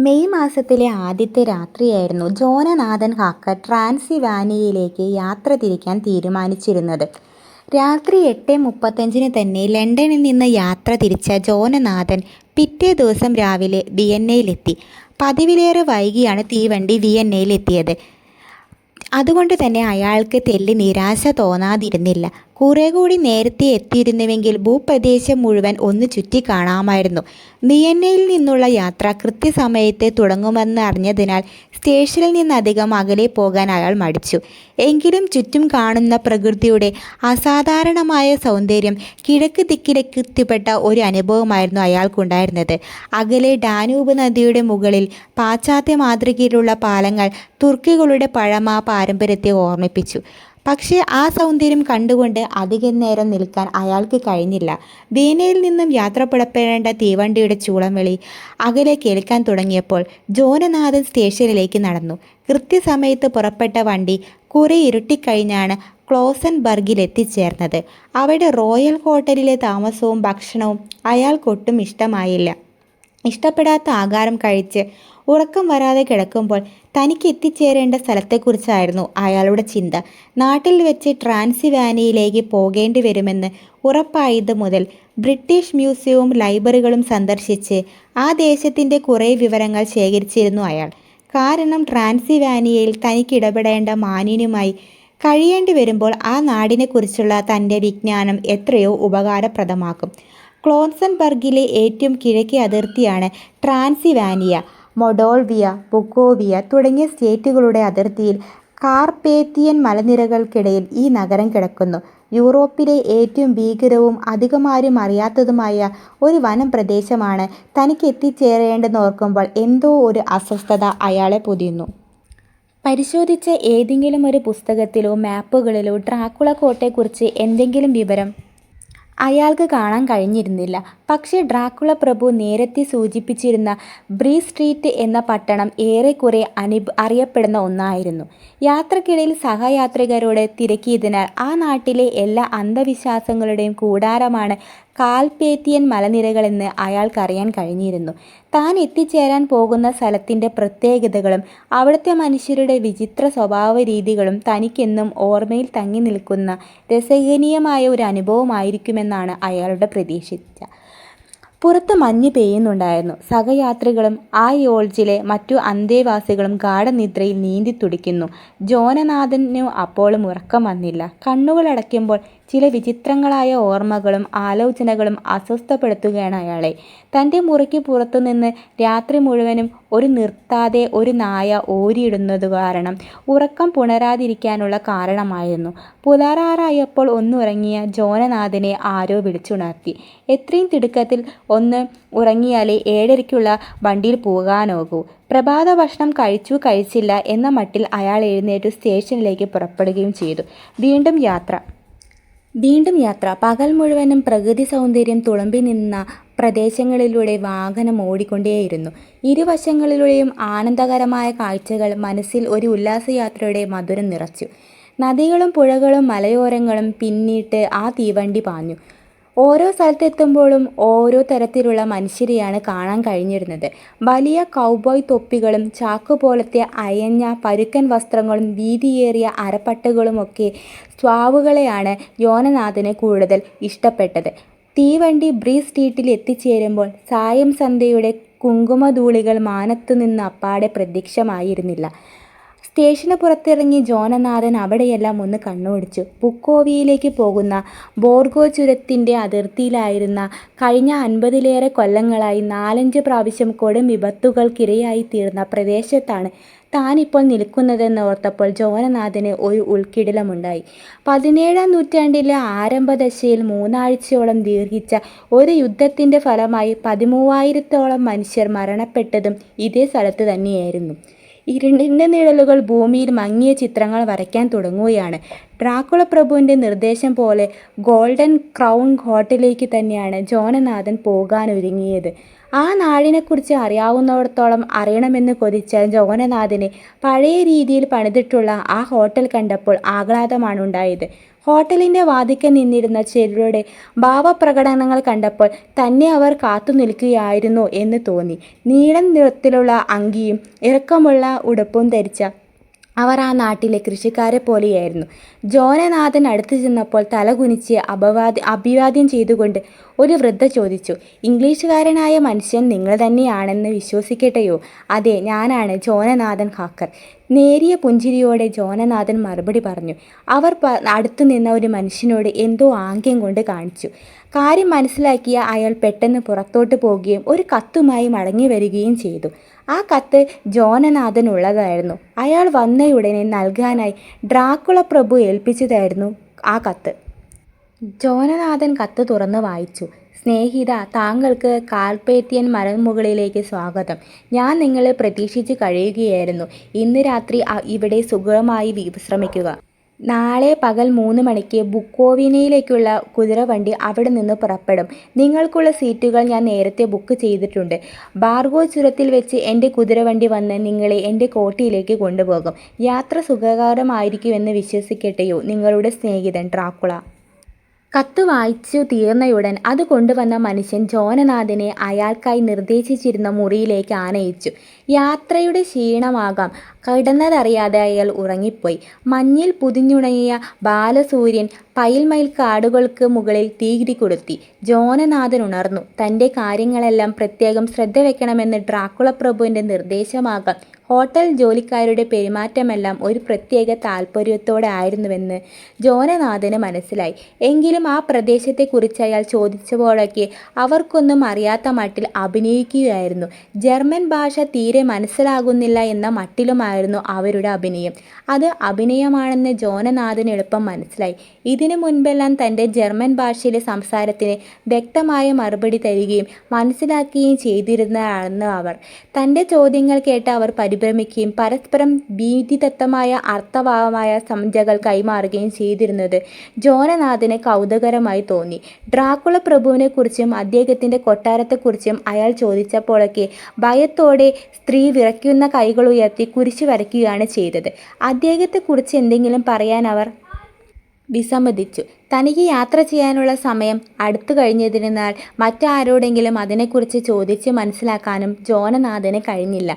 May മാസത്തിലെ ആദ്യത്തെ രാത്രിയായിരുന്നു ജോനനാഥൻ കാക്ക ട്രാൻസിവാനിയയിലേക്ക് യാത്ര തിരിക്കാൻ തീരുമാനിച്ചിരുന്നത്. രാത്രി എട്ട് മുപ്പത്തഞ്ചിന് തന്നെ ലണ്ടനിൽ നിന്ന് യാത്ര തിരിച്ച ജോനനാഥൻ പിറ്റേ ദിവസം രാവിലെ വിയന്നയിലെത്തി. പതിവിലേറെ വൈകിയാണ് തീവണ്ടി വിയന്നയിലെത്തിയത്. അതുകൊണ്ട് തന്നെ അയാൾക്ക് തെല്ലി നിരാശ തോന്നാതിരുന്നില്ല. കുറേക്കൂടി നേരത്തെ എത്തിയിരുന്നുവെങ്കിൽ ഭൂപ്രദേശം മുഴുവൻ ഒന്ന് ചുറ്റി കാണാമായിരുന്നു വിയന്നയിൽ നിന്നുള്ള യാത്ര കൃത്യസമയത്ത് തുടങ്ങുമെന്ന് അറിഞ്ഞതിനാൽ സ്റ്റേഷനിൽ നിന്ന് അധികം അകലെ പോകാൻ അയാൾ മടിച്ചു. എങ്കിലും ചുറ്റും കാണുന്ന പ്രകൃതിയുടെ അസാധാരണമായ സൗന്ദര്യം കിഴക്ക് ദിക്കിലെത്തിപ്പെട്ട ഒരു അനുഭവമായിരുന്നു അയാൾക്കുണ്ടായിരുന്നത്. അകലെ ഡാനൂബ് നദിയുടെ മുകളിൽ പാശ്ചാത്യ മാതൃകയിലുള്ള പാലങ്ങൾ തുർക്കികളുടെ പഴമ പാരമ്പര്യത്തെ ഓർമ്മിപ്പിച്ചു. പക്ഷേ ആ സൗന്ദര്യം കണ്ടുകൊണ്ട് അധികം നേരം നിൽക്കാൻ അയാൾക്ക് കഴിഞ്ഞില്ല. വീനയിൽ നിന്നും യാത്ര പുറപ്പെടേണ്ട തീവണ്ടിയുടെ ചൂളംവിളി അകലെ കേൾക്കാൻ തുടങ്ങിയപ്പോൾ ജോനനാഥൻ സ്റ്റേഷനിലേക്ക് നടന്നു. കൃത്യസമയത്ത് പുറപ്പെട്ട വണ്ടി കുറെ ഇരുട്ടിക്കഴിഞ്ഞാണ് ക്ലോസൻബർഗിലെത്തിച്ചേർന്നത്. അവിടെ റോയൽ ഹോട്ടലിലെ താമസവും ഭക്ഷണവും അയാൾക്കൊട്ടും ഇഷ്ടമായില്ല. ഇഷ്ടപ്പെടാത്ത ആകാരം കഴിച്ച് ഉറക്കം വരാതെ കിടക്കുമ്പോൾ തനിക്ക് എത്തിച്ചേരേണ്ട സ്ഥലത്തെക്കുറിച്ചായിരുന്നു അയാളുടെ ചിന്ത. നാട്ടിൽ വെച്ച് ട്രാൻസിവാനിയിലേക്ക് പോകേണ്ടി വരുമെന്ന് ഉറപ്പായത് മുതൽ ബ്രിട്ടീഷ് മ്യൂസിയവും ലൈബ്രറികളും സന്ദർശിച്ച് ആ ദേശത്തിന്റെ കുറേ വിവരങ്ങൾ ശേഖരിച്ചിരുന്നു അയാൾ. കാരണം ട്രാൻസിൽവാനിയയിൽ തനിക്കിടപെടേണ്ട മാന്യനുമായി കഴിയേണ്ടിവരുമ്പോൾ ആ നാടിനെക്കുറിച്ചുള്ള തന്റെ വിജ്ഞാനം എത്രയോ ഉപകാരപ്രദമാക്കും ക്ലോൺസൻബർഗിലെ ഏറ്റവും കിഴക്കേ അതിർത്തിയാണ് ട്രാൻസിൽവാനിയ. മൊൾഡോവിയ, ബുക്കോവിയ തുടങ്ങിയ സ്റ്റേറ്റുകളുടെ അതിർത്തിയിൽ കാർപേത്തിയൻ മലനിരകൾക്കിടയിൽ ഈ നഗരം കിടക്കുന്നു. യൂറോപ്പിലെ ഏറ്റവും ഭീകരവും അധികമാരും അറിയാത്തതുമായ ഒരു വനം പ്രദേശമാണ് തനിക്ക് എത്തിച്ചേരേണ്ടെന്ന് ഓർക്കുമ്പോൾ എന്തോ ഒരു അസ്വസ്ഥത അയാളെ പൊതിയുന്നു. പരിശോധിച്ച ഏതെങ്കിലും ഒരു പുസ്തകത്തിലോ മാപ്പുകളിലോ ഡ്രാക്കുള കോട്ടയെക്കുറിച്ച് എന്തെങ്കിലും വിവരം അയാൾക്ക് കാണാൻ കഴിഞ്ഞിരുന്നില്ല. പക്ഷേ ഡ്രാക്കുള പ്രഭു നേരത്തെ സൂചിപ്പിച്ചിരുന്ന ബ്രീ സ്ട്രീറ്റ് എന്ന പട്ടണം ഏറെക്കുറെ അറിയപ്പെടുന്ന ഒന്നായിരുന്നു. യാത്രക്കിടയിൽ സഹയാത്രികരോട് തിരക്കിയതിനാൽ ആ നാട്ടിലെ എല്ലാ അന്ധവിശ്വാസങ്ങളുടെയും കൂടാരമാണ് കാർപേത്തിയൻ മലനിരകളെന്ന് അയാൾക്കറിയാൻ കഴിഞ്ഞിരുന്നു. താൻ എത്തിച്ചേരാൻ പോകുന്ന സ്ഥലത്തിന്റെ പ്രത്യേകതകളും അവിടുത്തെ മനുഷ്യരുടെ വിചിത്ര സ്വഭാവ രീതികളും തനിക്കെന്നും ഓർമ്മയിൽ തങ്ങി നിൽക്കുന്ന രസകനീയമായ ഒരു അനുഭവമായിരിക്കുമെന്നാണ് അയാളുടെ പ്രതീക്ഷിച്ച പുറത്ത് മഞ്ഞ് പെയ്യുന്നുണ്ടായിരുന്നു. സഹയാത്രികളും ആ യോൾജിലെ മറ്റു അന്തേവാസികളും ഗാഢനിദ്രയിൽ നീന്തിത്തുടിക്കുന്നു. ജോനനാഥനു അപ്പോഴും ഉറക്കം വന്നില്ല. കണ്ണുകളടയ്ക്കുമ്പോൾ ചില വിചിത്രങ്ങളായ ഓർമ്മകളും ആലോചനകളും അസ്വസ്ഥപ്പെടുത്തുകയാണ് അയാളെ. തന്റെ മുറിക്ക് പുറത്തുനിന്ന് രാത്രി മുഴുവനും ഒരു നിർത്താതെ ഒരു നായ ഓരിയിടുന്നത് കാരണം ഉറക്കം പുണരാതിരിക്കാനുള്ള കാരണമായിരുന്നു. പുലരാറായപ്പോൾ ഒന്നുറങ്ങിയ ജോനനാഥനെ ആരോ വിളിച്ചുണർത്തി. എത്രയും തിടുക്കത്തിൽ ഒന്ന് ഉറങ്ങിയാലേ ഏഴരയ്ക്കുള്ള വണ്ടിയിൽ പോകാനാകൂ. പ്രഭാതഭക്ഷണം കഴിച്ചു കഴിച്ചില്ല എന്ന മട്ടിൽ അയാൾ എഴുന്നേറ്റ് സ്റ്റേഷനിലേക്ക് പുറപ്പെടുകയും ചെയ്തു. വീണ്ടും യാത്ര. വീണ്ടും യാത്ര. പകൽ മുഴുവനും പ്രകൃതി സൗന്ദര്യം തുളമ്പി നിന്ന പ്രദേശങ്ങളിലൂടെ വാഹനം ഓടിക്കൊണ്ടേയിരുന്നു. ഇരുവശങ്ങളിലൂടെയും ആനന്ദകരമായ കാഴ്ചകൾ മനസ്സിൽ ഒരു ഉല്ലാസയാത്രയുടെ മധുരം നിറച്ചു. നദികളും പുഴകളും മലയോരങ്ങളും പിന്നിട്ട് ആ തീവണ്ടി പാഞ്ഞു. ഓരോ സ്ഥലത്തെത്തുമ്പോഴും ഓരോ തരത്തിലുള്ള മനുഷ്യരെയാണ് കാണാൻ കഴിഞ്ഞിരുന്നത്. വലിയ കൗബോയ് തൊപ്പികളും ചാക്കുപോലത്തെ അയഞ്ഞ പരുക്കൻ വസ്ത്രങ്ങളും വീതിയേറിയ അരപ്പട്ടകളുമൊക്കെ സ്വാവുകളെയാണ് യോനനാഥന് കൂടുതൽ ഇഷ്ടപ്പെട്ടത്. തീവണ്ടി ബ്രീ സ്ട്രീറ്റിൽ എത്തിച്ചേരുമ്പോൾ സായം സന്ധ്യയുടെ കുങ്കുമധൂളികൾ മാനത്തു നിന്ന് അപ്പാടെ പ്രത്യക്ഷമായിരുന്നില്ല. സ്റ്റേഷന് പുറത്തിറങ്ങി ജോനനാഥൻ അവിടെയെല്ലാം ഒന്ന് കണ്ണോടിച്ചു. പുക്കോവിയിലേക്ക് പോകുന്ന ബോർഗോ ചുരത്തിന്റെ അതിർത്തിയിലായിരുന്ന കഴിഞ്ഞ അൻപതിലേറെ കൊല്ലങ്ങളായി നാലഞ്ച് പ്രാവശ്യം കൊടും വിപത്തുകൾക്കിരയായി തീർന്ന പ്രദേശത്താണ് താനിപ്പോൾ നിൽക്കുന്നതെന്ന് ഓർത്തപ്പോൾ ജോനനാഥന് ഒരു ഉൾക്കിടിലമുണ്ടായി. പതിനേഴാം നൂറ്റാണ്ടിലെ ആരംഭദശയിൽ മൂന്നാഴ്ചയോളം ദീർഘിച്ച ഒരു യുദ്ധത്തിന്റെ ഫലമായി പതിമൂവായിരത്തോളം മനുഷ്യർ മരണപ്പെട്ടതും ഇതേ സ്ഥലത്ത് തന്നെയായിരുന്നു. ഇരുട്ടിന്റെ നിഴലുകൾ ഭൂമിയിൽ മങ്ങിയ ചിത്രങ്ങൾ വരയ്ക്കാൻ തുടങ്ങുകയാണ്. ഡ്രാക്കുള പ്രഭുവിന്റെ നിർദ്ദേശം പോലെ ഗോൾഡൻ ക്രൗൺ ഹോട്ടലിലേക്ക് തന്നെയാണ് ജോനനാഥൻ പോകാനൊരുങ്ങിയത്. ആ നാടിനെക്കുറിച്ച് അറിയാവുന്നിടത്തോളം അറിയണമെന്ന് കൊതിച്ച ജോനനാഥന് പഴയ രീതിയിൽ പണിതിട്ടുള്ള ആ ഹോട്ടൽ കണ്ടപ്പോൾ ആഹ്ലാദമാണ് ഉണ്ടായത്. ഹോട്ടലിന്റെ വാതിക്കൽ നിന്നിരുന്ന ചിലരുടെ ഭാവപ്രകടനങ്ങൾ കണ്ടപ്പോൾ തന്നെ അവർ കാത്തു നിൽക്കുകയായിരുന്നു എന്ന് തോന്നി. നീളം നിറത്തിലുള്ള അങ്കിയും ഇറക്കമുള്ള ഉടുപ്പും ധരിച്ച അവർ ആ നാട്ടിലെ കൃഷിക്കാരെ പോലെയായിരുന്നു. ജോനനാഥൻ അടുത്തു ചെന്നപ്പോൾ തലകുനിച്ച് അപവാദ അഭിവാദ്യം ചെയ്തുകൊണ്ട് ഒരു വൃദ്ധ ചോദിച്ചു ഇംഗ്ലീഷുകാരനായ മനുഷ്യൻ നിങ്ങൾ തന്നെയാണെന്ന് വിശ്വസിക്കട്ടെയോ? അതെ ഞാനാണ് ജോനനാഥൻ ഹാക്കർ. നേരിയ പുഞ്ചിരിയോടെ ജോനനാഥൻ മറുപടി പറഞ്ഞു അവർ അടുത്തു നിന്ന ഒരു മനുഷ്യനോട് എന്തോ ആംഗ്യം കൊണ്ട് കാണിച്ചു. കാര്യം മനസ്സിലാക്കിയ അയാൾ പെട്ടെന്ന് പുറത്തോട്ട് പോവുകയും ഒരു കത്തുമായി മടങ്ങി വരികയും ചെയ്തു. ആ കത്ത് ജോനനാഥനുള്ളതായിരുന്നു. അയാൾ വന്നയുടനെ നൽകാനായി ഡ്രാക്കുള പ്രഭു ഏൽപ്പിച്ചതായിരുന്നു ആ കത്ത്. ജോനനാഥൻ കത്ത് തുറന്ന് വായിച്ചു. സ്നേഹിത താങ്കൾക്ക് കാൽപേത്യൻ മലമുകളിലേക്ക് സ്വാഗതം. ഞാൻ നിങ്ങളെ പ്രതീക്ഷിച്ച് കഴിയുകയായിരുന്നു. ഇന്ന് രാത്രി ഇവിടെ സുഖമായി വിശ്രമിക്കുക. നാളെ പകൽ മൂന്ന് മണിക്ക് ബുക്കോവിനയിലേക്കുള്ള കുതിരവണ്ടി അവിടെ നിന്ന് പുറപ്പെടും. നിങ്ങൾക്കുള്ള സീറ്റുകൾ ഞാൻ നേരത്തെ ബുക്ക് ചെയ്തിട്ടുണ്ട്. ബാർഗോ ചുരത്തിൽ വെച്ച് എന്റെ കുതിരവണ്ടി വന്ന് നിങ്ങളെ എന്റെ കോട്ടയിലേക്ക് കൊണ്ടുപോകും. യാത്ര സുഖകരമായിരിക്കുമെന്ന് വിശ്വസിക്കട്ടെയോ നിങ്ങളുടെ സ്നേഹിതൻ ഡ്രാക്കുള? കത്ത് വായിച്ചു തീർന്നയുടൻ അത് കൊണ്ടുവന്ന മനുഷ്യൻ ജോനനാഥനെ അയാൾക്കായി നിർദ്ദേശിച്ചിരുന്ന മുറിയിലേക്ക് ആനയിച്ചു. യാത്രയുടെ ക്ഷീണമാകാം. കിടന്നതറിയാതെ അയാൾ ഉറങ്ങിപ്പോയി. മഞ്ഞിൽ പുതിഞ്ഞുണങ്ങിയ ബാലസൂര്യൻ പൈൽമൈൽ കാടുകൾക്ക് മുകളിൽ തീകിരി കൊടുത്തി ജോനനാഥൻ ഉണർന്നു. തന്റെ കാര്യങ്ങളെല്ലാം പ്രത്യേകം ശ്രദ്ധ വെക്കണമെന്ന് ഡ്രാക്കുള പ്രഭുവിന്റെ നിർദ്ദേശമാകാം. ഹോട്ടൽ ജോലിക്കാരുടെ പെരുമാറ്റമെല്ലാം ഒരു പ്രത്യേക താല്പര്യത്തോടെ ആയിരുന്നുവെന്ന് ജോനനാഥന് മനസ്സിലായി. എങ്കിലും ആ പ്രദേശത്തെക്കുറിച്ച് അയാൾ ചോദിച്ചപ്പോഴൊക്കെ അവർക്കൊന്നും അറിയാത്ത മട്ടിൽ അഭിനയിക്കുകയായിരുന്നു. ജർമ്മൻ ഭാഷ തീരെ മനസ്സിലാകുന്നില്ല എന്ന മട്ടിലുമായിരുന്നു അവരുടെ അഭിനയം. അത് അഭിനയമാണെന്ന് ജോനനാഥന് എളുപ്പം മനസ്സിലായി. ഇതിനു മുൻപെല്ലാം തന്റെ ജർമ്മൻ ഭാഷയിലെ സംസാരത്തിന് വ്യക്തമായ മറുപടി തരികയും മനസ്സിലാക്കുകയും ചെയ്തിരുന്നതാണ് അവർ. തന്റെ ചോദ്യങ്ങൾ കേട്ട് അവർ പരിഭ്രമിക്കുകയും പരസ്പരം ഭീതിദത്തമായ അർത്ഥഭാവമായ സംജ്ഞകൾ കൈമാറുകയും ചെയ്തിരുന്നത് ജോനനാഥന് കൗതുകരമായി തോന്നി. ഡ്രാക്കുള പ്രഭുവിനെക്കുറിച്ചും അദ്ദേഹത്തിന്റെ കൊട്ടാരത്തെക്കുറിച്ചും അയാൾ ചോദിച്ചപ്പോഴൊക്കെ ഭയത്തോടെ സ്ത്രീ വിറയ്ക്കുന്ന കൈകൾ ഉയർത്തി കുരിശു വരയ്ക്കുകയാണ് ചെയ്തത്. അദ്ദേഹത്തെക്കുറിച്ച് എന്തെങ്കിലും പറയാൻ അവർ വിസമ്മതിച്ചു. തനിക്ക് യാത്ര ചെയ്യാനുള്ള സമയം അടുത്തു കഴിഞ്ഞതിനാൽ മറ്റാരോടെങ്കിലും അതിനെക്കുറിച്ച് ചോദിച്ച് മനസ്സിലാക്കാനും ജോനനാഥന് കഴിഞ്ഞില്ല.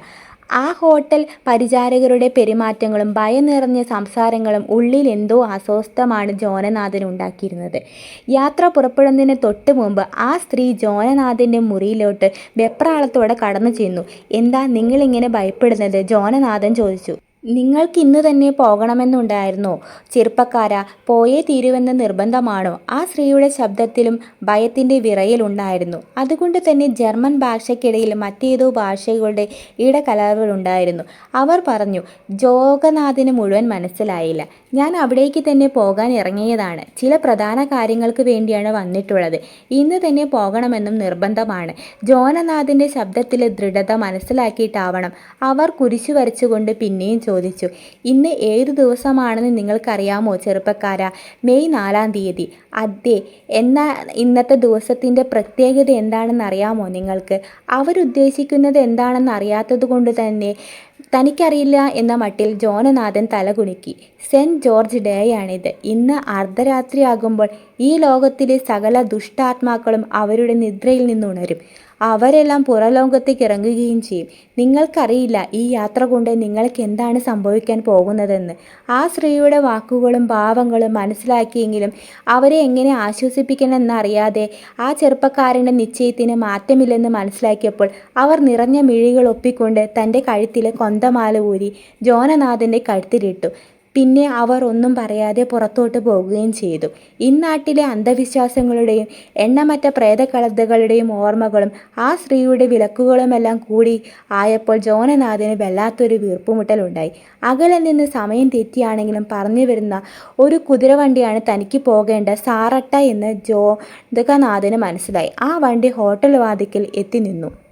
ആ ഹോട്ടൽ പരിചാരകരുടെ പെരുമാറ്റങ്ങളും ഭയം നിറഞ്ഞ സംസാരങ്ങളും ഉള്ളിൽ എന്തോ അസ്വസ്ഥമാണ് ജോനനാഥൻ ഉണ്ടാക്കിയിരുന്നത്. യാത്ര പുറപ്പെടുന്നതിന് തൊട്ട് മുമ്പ് ആ സ്ത്രീ ജോനനാഥന്റെ മുറിയിലോട്ട് വെപ്രാളത്തോടെ കടന്നു ചെന്നു. എന്താ നിങ്ങളിങ്ങനെ ഭയപ്പെടുന്നത്? ജോനനാഥൻ ചോദിച്ചു. നിങ്ങൾക്ക് ഇന്ന് തന്നെ പോകണമെന്നുണ്ടായിരുന്നോ. ചെറുപ്പക്കാര പോയേ തീരുവെന്ന നിർബന്ധമാണോ? ആ സ്ത്രീയുടെ ശബ്ദത്തിലും ഭയത്തിന്റെ വിറയിലുണ്ടായിരുന്നു. അതുകൊണ്ട് തന്നെ ജർമ്മൻ ഭാഷയ്ക്കിടയിൽ മറ്റേതോ ഭാഷകളുടെ ഇടകലറുകളുണ്ടായിരുന്നു അവർ പറഞ്ഞു ജോഗനാഥിന് മുഴുവൻ മനസ്സിലായില്ല. ഞാൻ അവിടേക്ക് തന്നെ പോകാൻ ഇറങ്ങിയതാണ്. ചില പ്രധാന കാര്യങ്ങൾക്ക് വേണ്ടിയാണ് വന്നിട്ടുള്ളത്. ഇന്ന് തന്നെ പോകണമെന്നും നിർബന്ധമാണ്. ജോനനാഥിന്റെ ശബ്ദത്തിലെ ദൃഢത മനസ്സിലാക്കിയിട്ടാവണം. അവർ കുരിശു വരച്ചുകൊണ്ട് പിന്നെയും ചോദിച്ചു. ഇന്ന് ഏതു ദിവസമാണെന്ന് നിങ്ങൾക്കറിയാമോ ചെറുപ്പക്കാര? മെയ് നാലാം തീയതി. അതെ എന്നാ ഇന്നത്തെ ദിവസത്തിന്റെ പ്രത്യേകത എന്താണെന്ന് അറിയാമോ നിങ്ങൾക്ക്? അവരുദ്ദേശിക്കുന്നത് എന്താണെന്ന് അറിയാത്തത് കൊണ്ട് തന്നെ തനിക്കറിയില്ല എന്ന മട്ടിൽ ജോനനാഥൻ തലകുലുക്കി. സെന്റ് ജോർജ് ഡേ ഡേയാണിത് ഇന്ന് അർദ്ധരാത്രിയാകുമ്പോൾ ഈ ലോകത്തിലെ സകല ദുഷ്ടാത്മാക്കളും അവരുടെ നിദ്രയിൽ നിന്നുണരും. അവരെല്ലാം പുറലോകത്തേക്ക് ഇറങ്ങുകയും ചെയ്യും. നിങ്ങൾക്കറിയില്ല ഈ യാത്ര കൊണ്ട് നിങ്ങൾക്ക് എന്താണ് സംഭവിക്കാൻ പോകുന്നതെന്ന്. ആ സ്ത്രീയുടെ വാക്കുകളും ഭാവങ്ങളും മനസ്സിലാക്കിയെങ്കിലും അവരെ എങ്ങനെ ആശ്വസിപ്പിക്കണമെന്നറിയാതെ ആ ചെറുപ്പക്കാരന്റെ നിശ്ചയത്തിന് മാറ്റമില്ലെന്ന് മനസ്സിലാക്കിയപ്പോൾ അവർ നിറഞ്ഞ മിഴികൾ ഒപ്പിക്കൊണ്ട് തന്റെ കഴുത്തിലെ കൊന്തമാല ഊരി ജോനനാഥന്റെ കഴുത്തിലിട്ടു. പിന്നെ അവർ ഒന്നും പറയാതെ പുറത്തോട്ട് പോകുകയും ചെയ്തു. ഇന്നാട്ടിലെ അന്ധവിശ്വാസങ്ങളുടെയും എണ്ണമറ്റ പ്രേതകളതകളുടെയും ഓർമ്മകളും ആ സ്ത്രീയുടെ വിലക്കുകളുമെല്ലാം കൂടി ആയപ്പോൾ ജോനനാഥന് വല്ലാത്തൊരു വീർപ്പുമുട്ടലുണ്ടായി. അകലെ നിന്ന് സമയം തെറ്റിയാണെങ്കിലും പറഞ്ഞു വരുന്ന ഒരു കുതിരവണ്ടിയാണ് തനിക്ക് പോകേണ്ട സാറട്ട എന്ന് ജോതകനാഥന് മനസ്സിലായി. ആ വണ്ടി ഹോട്ടൽ വാതിക്കൽ എത്തി നിന്നു.